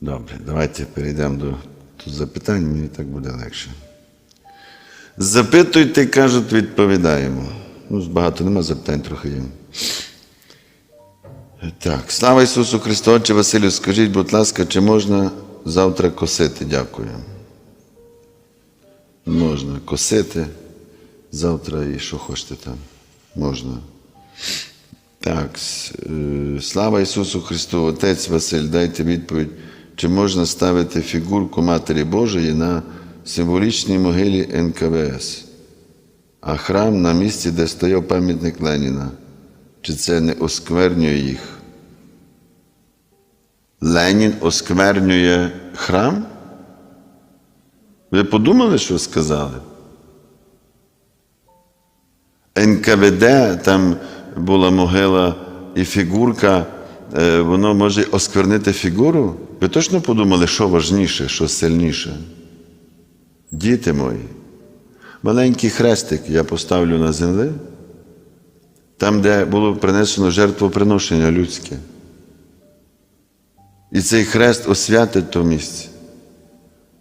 Добре, давайте перейдемо до тут запитань, мені так буде легше. Запитуйте, кажуть, відповідаємо. Ну, багато нема запитань, трохи є. Так, слава Ісусу Христу, Отче Василю, скажіть, будь ласка, чи можна завтра косити? Дякую. Можна косити. Завтра і що хочете там. Можна. Так, е, слава Ісусу Христу, Отець Василь, дайте відповідь, чи можна ставити фігурку Матері Божої на символічній могилі НКВС, а храм на місці, де стояв пам'ятник Леніна. Чи це не осквернює їх? Ленін осквернює храм? Ви подумали, що сказали? НКВД, там була могила і фігурка, воно може осквернити фігуру? Ви точно подумали, що важніше, що сильніше? Діти мої, маленький хрестик я поставлю на землі, там, де було принесено жертвоприношення людське. І цей хрест освятить то місце.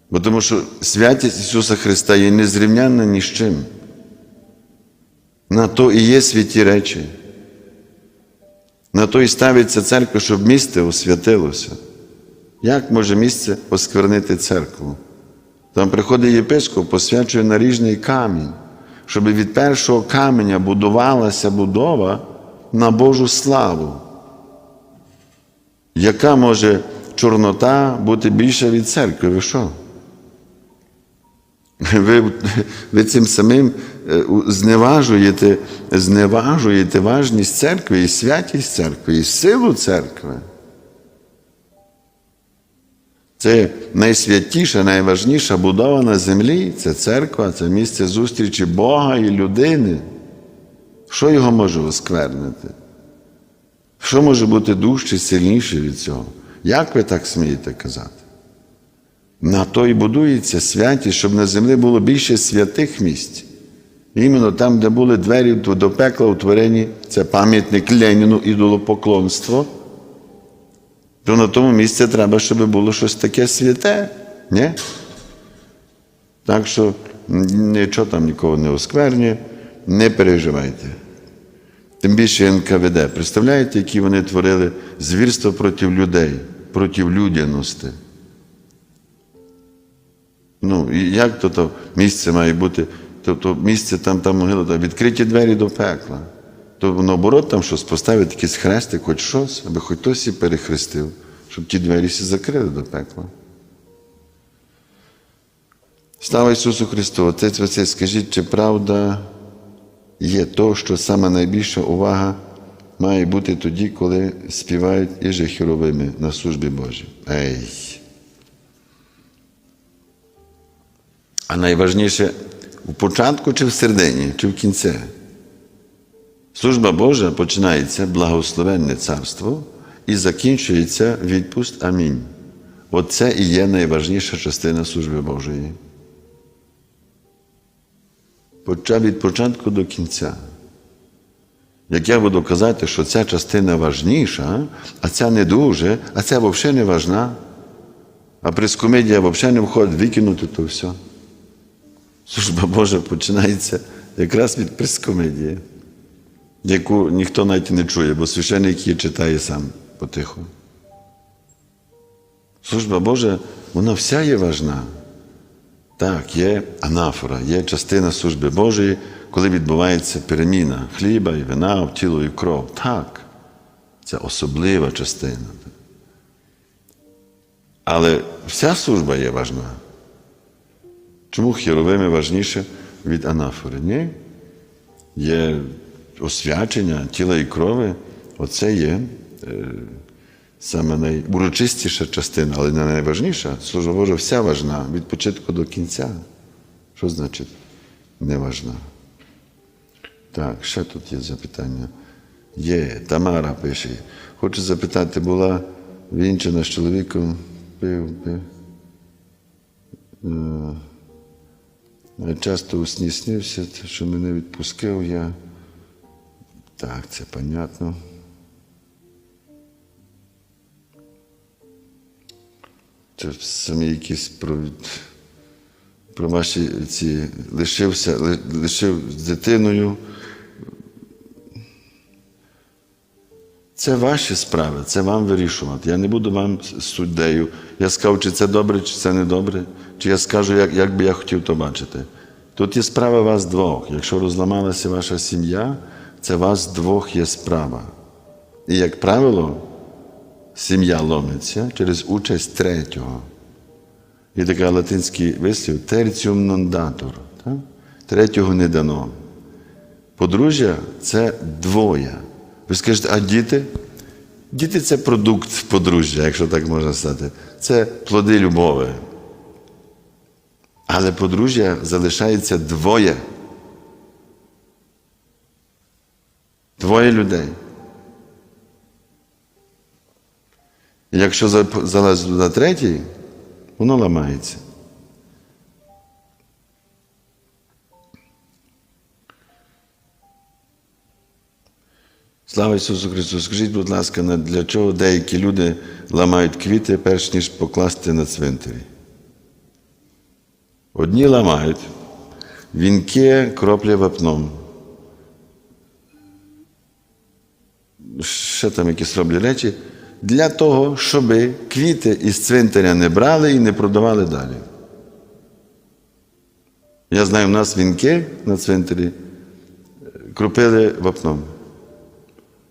Бо тому що святість Ісуса Христа є незрівнянна ні з чим. На то і є святі речі. На то і ставиться церква, щоб місце освятилося. Як може місце осквернити церкву? Там приходить єпископ, посвячує наріжний камінь, щоб від першого каменя будувалася будова на Божу славу. Яка може чорнота бути більша від церкви? Ви що? Ви, ви цим самим е, зневажуєте, зневажуєте важність церкви і святість церкви, і силу церкви. Це найсвятіша, найважніша будова на землі це церква, це місце зустрічі Бога і людини. Що його може осквернити? Що може бути дужче, сильніше від цього? Як ви так смієте казати? На то і будується святість, щоб на землі було більше святих місць. Іменно там, де були двері до пекла утворені, це пам'ятник Леніну, ідолопоклонство, то на тому місці треба, щоб було щось таке святе. Ні? Так що нічого там нікого не осквернює, не переживайте. Тим більше НКВД. Представляєте, які вони творили звірства проти людей, проти людяності. Ну, як то, то місце має бути? Тобто місце там, там могила, то відкриті двері до пекла. То наоборот, там щось поставити якийсь хрестик, хоч щось, аби хоч хтось і перехрестив, щоб ті двері всі закрили до пекла. Слава Ісусу Христу! Отець Василь, скажіть, чи правда є то, що саме найбільша увага має бути тоді, коли співають іже хіровими на службі Божій? Ей! А найважніше в початку чи в середині, чи в кінці. Служба Божа починається благословенне царство і закінчується відпуст Амінь. Оце і є найважніша частина служби Божої. Почав від початку до кінця. Як я буду казати, що ця частина важніша, а ця не дуже, а ця взагалі не важна, а прескомедія взагалі не входить, викинути то все. Служба Божа починається якраз від прескомедії, яку ніхто навіть не чує, бо священник її читає сам потиху. Служба Божа, вона вся є важна. Так, є анафора, є частина служби Божої, коли відбувається переміна хліба і вина в тіло і кров. Так, це особлива частина. Але вся служба є важна. Чому хіровими важніше від анафори? Ні? Є освячення тіла і крови, оце є е, саме найурочистіша частина, але не найважніша. Служба Божа вся важна від початку до кінця. Що значить не важна? Так, ще тут є запитання. Є, Тамара пише. Хочу запитати, була вінчена з чоловіком, пив, пив. Е, Часто у сні снився, що мене відпускав я. Так, це понятно. Це самі якісь про, про ваші ці лишився, ли- лишив з дитиною. Це ваші справи, це вам вирішувати. Я не буду вам суддею. Я скажу, чи це добре, чи це не добре, чи я скажу, як, як би я хотів то бачити. Тут є справа вас двох. Якщо розламалася ваша сім'я, це вас двох є справа. І, як правило, сім'я ломиться через участь третього. Є такий латинський вислів терціум non datur. Так? Третього не дано. Подружжя це двоє. Ви скажете, а діти? Діти це продукт подружжя, якщо так можна сказати. Це плоди любові. Але подружжя залишається двоє. Двоє людей. Якщо за- залазить на третій, воно ламається. Слава Ісусу Христу! Скажіть, будь ласка, для чого деякі люди ламають квіти, перш ніж покласти на цвинтарі? Одні ламають, вінки кроплі вапном. Ще там якісь роблять речі для того, щоб квіти із цвинтаря не брали і не продавали далі. Я знаю, в нас вінки на цвинтарі е, кропили вапном.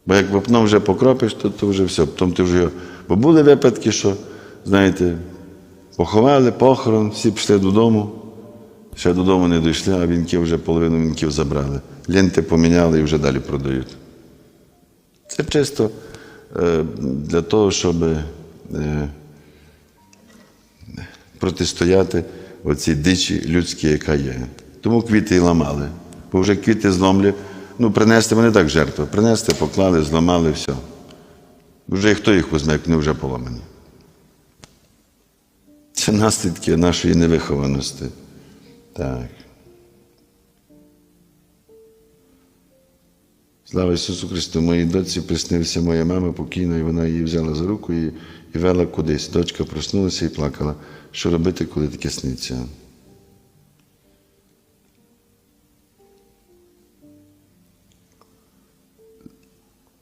Бо як вапном вже покропиш, то, то вже все. Потім ти вже. Бо були випадки, що, знаєте, поховали, похорон, всі пішли додому, ще додому не дійшли, а вінки вже половину вінків забрали. Ленти поміняли і вже далі продають. Це чисто е, для того, щоб е, протистояти оцій дичі людській, яка є. Тому квіти і ламали. Бо вже квіти зломлі. Ну, принести вони так жертву. Принести, поклали, зламали, все. Вже і хто їх як вони вже поламані. Це наслідки нашої невихованості. Так. Слава Ісусу Христу! Моїй доці приснився моя мама покійна, і вона її взяла за руку і, і вела кудись. Дочка проснулася і плакала. Що робити, коли таке сниться?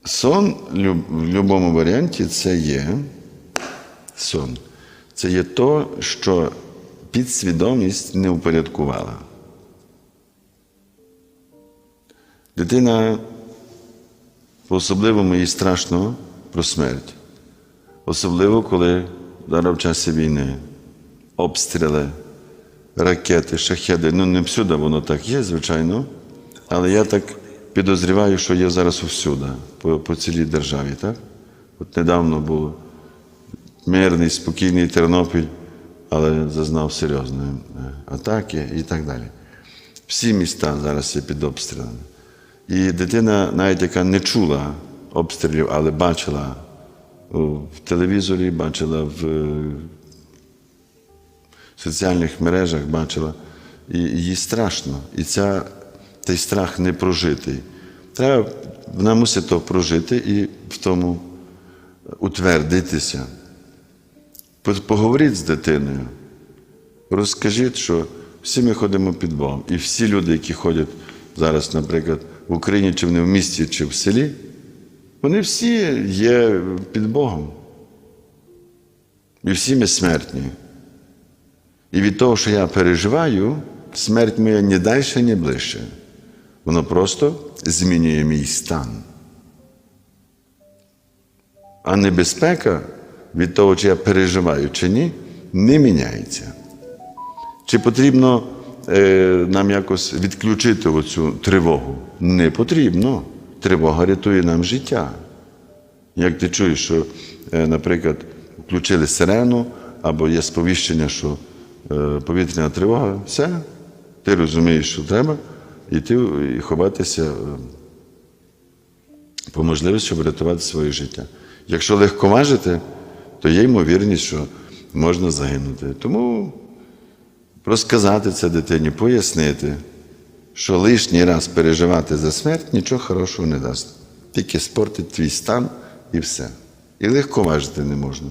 Сон в будь-якому варіанті це є сон. Це є то, що підсвідомість не упорядкувала. Дитина по-особливому їй страшно про смерть. Особливо, коли зараз в часі війни обстріли, ракети, шахеди. Ну, не всюди воно так є, звичайно, але я так підозріваю, що є зараз всюди, по, по цілій державі. Так? От недавно був мирний, спокійний Тернопіль, але зазнав серйозної е, атаки і так далі. Всі міста зараз є під обстрілами. І дитина, навіть яка не чула обстрілів, але бачила в телевізорі, бачила в е, соціальних мережах, бачила, і їй страшно. І ця, цей страх не прожитий. Треба, вона мусить то прожити і в тому утвердитися. По- Поговоріть з дитиною, розкажіть, що всі ми ходимо під Богом. І всі люди, які ходять зараз, наприклад, в Україні, чи вони в місті, чи в селі, вони всі є під Богом. І всі ми смертні. І від того, що я переживаю, смерть моя ні далі, ні ближче. Воно просто змінює мій стан. А небезпека від того, чи я переживаю чи ні, не міняється. Чи потрібно е, нам якось відключити оцю тривогу? Не потрібно. Тривога рятує нам життя. Як ти чуєш, що, е, наприклад, включили сирену або є сповіщення, що е, повітряна тривога, все, ти розумієш, що треба, йти і ховатися е, по можливості, щоб врятувати своє життя. Якщо легковажити, то є ймовірність, що можна загинути. Тому розказати це дитині, пояснити, що лишній раз переживати за смерть нічого хорошого не дасть. Тільки спортить твій стан і все. І легковажити не можна.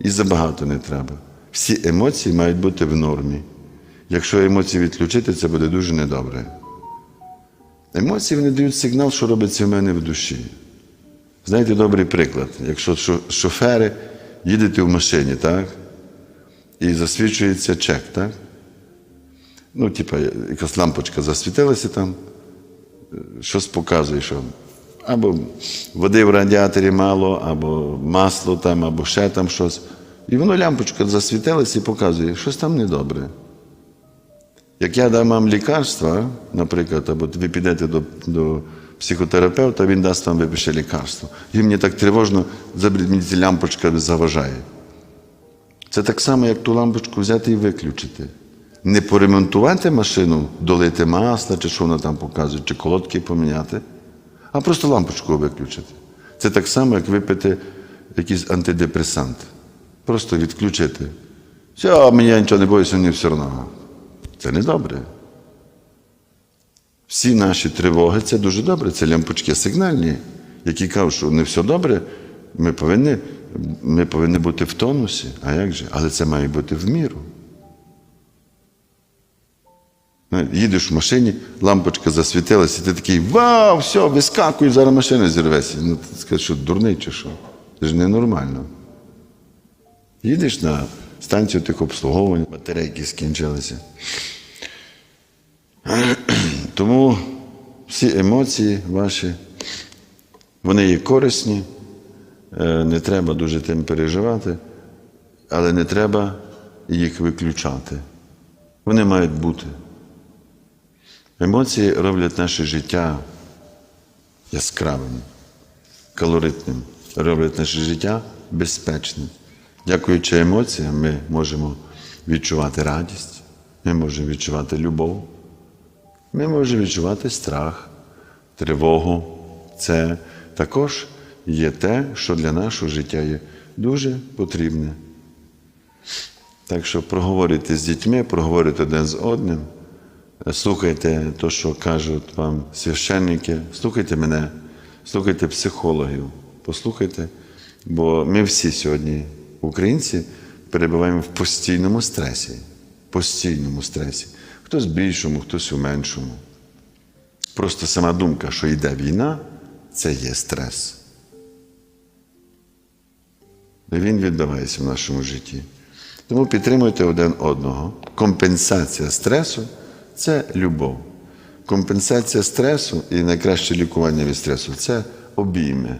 І забагато не треба. Всі емоції мають бути в нормі. Якщо емоції відключити, це буде дуже недобре. Емоції вони дають сигнал, що робиться в мене в душі. Знаєте, добрий приклад. Якщо шофери їдете в машині, так? І засвічується чек, так? Ну, типа, якась лампочка засвітилася там, щось показує, що або води в радіаторі мало, або масло там, або ще там щось. І воно лямпочка засвітилася і показує, щось там недобре. Як я дам вам лікарства, наприклад, або ви підете до, до психотерапевта, він дасть вам випише лікарство. І мені так тривожно, мені ця лямпочка заважає. Це так само, як ту лампочку взяти і виключити. Не поремонтувати машину, долити масла, чи що вона там показує, чи колодки поміняти, а просто лампочку виключити. Це так само, як випити якийсь антидепресант. Просто відключити. Все, мені я нічого не боюся, мені все одно. Це не добре. Всі наші тривоги це дуже добре. Це лямпочки сигнальні, які кажуть, що не все добре. Ми повинні, ми повинні бути в тонусі. А як же? Але це має бути в міру. Ну, Їдеш в машині, лампочка засвітилася, і ти такий вау, все, вискакуй, зараз машина зірветься. Ну, ти скажеш, що дурний чи що? Це ж ненормально. Їдеш на станцію техобслуговування, батарейки скінчилися. Тому всі емоції ваші, вони є корисні, е, не треба дуже тим переживати, але не треба їх виключати. Вони мають бути. Емоції роблять наше життя яскравим, калоритним, роблять наше життя безпечним. Дякуючи емоціям, ми можемо відчувати радість, ми можемо відчувати любов, ми можемо відчувати страх, тривогу. Це також є те, що для нашого життя є дуже потрібне. Так що проговорюйте з дітьми, проговорюйте один з одним, слухайте те, що кажуть вам священники, слухайте мене, слухайте психологів, послухайте, бо ми всі сьогодні, українці, перебуваємо в постійному стресі. Постійному стресі. Хтось в більшому, хтось у меншому. Просто сама думка, що йде війна, це є стрес. Він відбувається в нашому житті. Тому підтримуйте один одного. Компенсація стресу це любов. Компенсація стресу і найкраще лікування від стресу це обійми.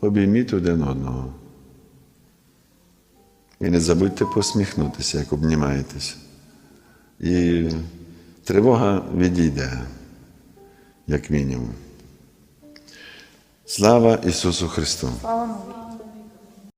Обійміть один одного. І не забудьте посміхнутися, як обнімаєтеся. І тривога відійде, як мінімум. Слава Ісусу Христу!